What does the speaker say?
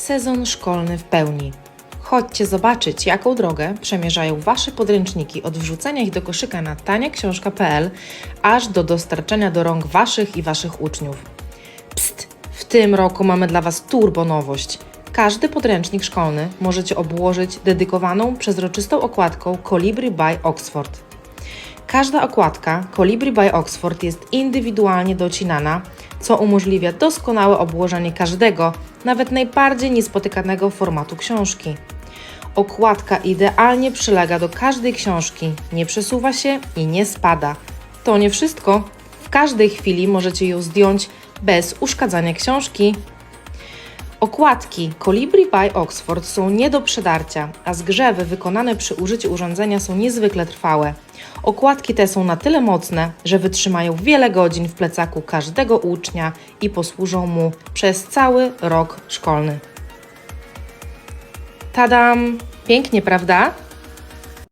Sezon szkolny w pełni. Chodźcie zobaczyć, jaką drogę przemierzają Wasze podręczniki od wrzucenia ich do koszyka na taniaksiążka.pl aż do dostarczenia do rąk Waszych i Waszych uczniów. Psst! W tym roku mamy dla Was turbo nowość. Każdy podręcznik szkolny możecie obłożyć dedykowaną przezroczystą okładką Colibri by Oxford. Każda okładka Colibri by Oxford jest indywidualnie docinana, co umożliwia doskonałe obłożenie każdego, nawet najbardziej niespotykanego formatu książki. Okładka idealnie przylega do każdej książki, nie przesuwa się i nie spada. To nie wszystko. W każdej chwili możecie ją zdjąć bez uszkadzania książki. Okładki Colibri by Oxford są nie do przedarcia, a zgrzewy wykonane przy użyciu urządzenia są niezwykle trwałe. Okładki te są na tyle mocne, że wytrzymają wiele godzin w plecaku każdego ucznia i posłużą mu przez cały rok szkolny. Tadam! Pięknie, prawda?